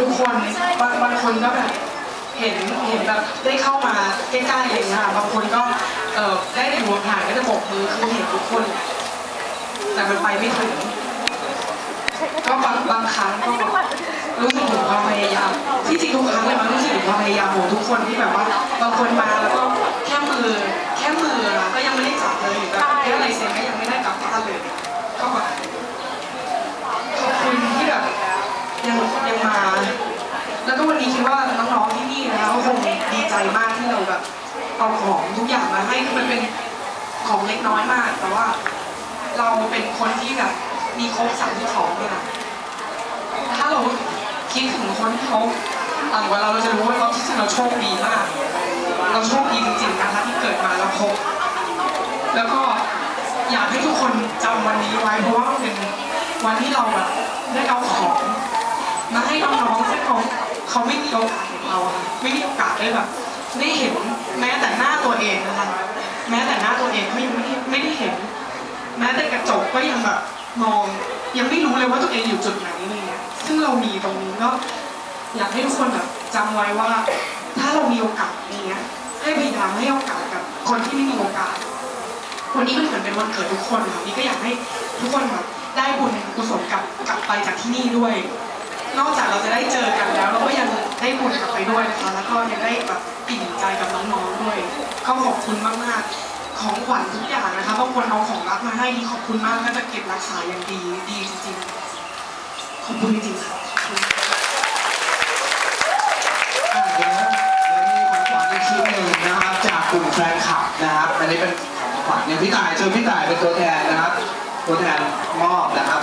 ทุกคนบางบางคนก็แบบเห็นเห็นแบบได้เข้ามาใกล้ๆอะไรอย่างเงี้ยค่ะบางคนก็เออได้เห็นห่างๆก็จะโบกมือคือเห็นทุกคน แต่มันไปไม่ถึงก็บางบางครั้งก็รู้สึกถึงความพยายามที่จริงทุกครั้งเลยมันรู้สึกถึงความพยายามของทุกคนที่แบบว่าบางคนมาแล้วก็แค่มือแค่มืออะก็ยังไม่ได้จับเลยหรือแบบแค่ลายเซ็นก็ยังไม่ได้กลับบ้านเลยก็แบบขอบคุณที่แบบยังยังมา แล้วก็วั นี้คิดว่าน้องๆที่นี่นะคะคงดีใจมากที่เราแบบเอาของทุกอย่างมาให้คือมันเป็นของเล็กน้อยมาก แต่ว่าเราเป็นคนที่แบบมีครบสามที่สองเนี่ยถ้าเราคิดถึงคนที่เขาต่ำกว่าเราเราจะรู้ว่าเราที่จริงเราโชคดีมาก เราโชคดีจริงๆนะคะที่เกิดมาแล้วครบแล้วก็อยากให้ทุกคนจำวันนี้ไว้เพราะว่าเป็นวันที่เราแบบได้เอาของ มาให้น้องๆซึ่งเขา เขาไม่มีโอกาสเห็นเราอะไม่มีโอกาสได้แบบได้เห็นแม้แต่หน้าตัวเองนะคะแม้แต่หน้าตัวเองเขายังไม่ได้ไม่ได้เห็น แม้แต่กระจกก็ยังแบบมอง ยังไม่รู้เลยว่าตัวเองอยู่จุดไหนเงี้ยซึ่งเรามีตรงนี้ก็อยากให้ทุกคนแบบจำไว้ว่า ถ้าเรามีโอกาสอย่างเงี้ยให้พยายามให้โอกาสกับคนที่ไม่มีโอกาสวันนี้มันเหมือนเป็นวันเกิดทุกคนค่ะนี่ก็อยากให้ทุกคนแบบได้บุญกุศลกลับกลับไปจากที่นี่ด้วย นอกจากเราจะได้เจอ ได้บุญกลับไปด้วยนะคะ แล้วก็ยังได้แบบอิ่มใจกับน้องๆด้วย ก็ขอบคุณมากๆ ของขวัญทุกอย่างนะคะบางคนเอาของรักมาให้นี่ขอบคุณมากก็จะเก็บรักษาอย่างดีดีจริงๆ ขอบคุณจริงๆค่ะอะเดี๋ยวเดี๋ยวมีของขวัญอีกชิ้นหนึ่งนะครับจากกลุ่มแฟนคลับนะครับ อันนี้เป็นของขวัญเนี่ยพี่ต่ายเชิญพี่ต่ายเป็นตัวแทนนะครับ ตัวแทนมอบนะครับ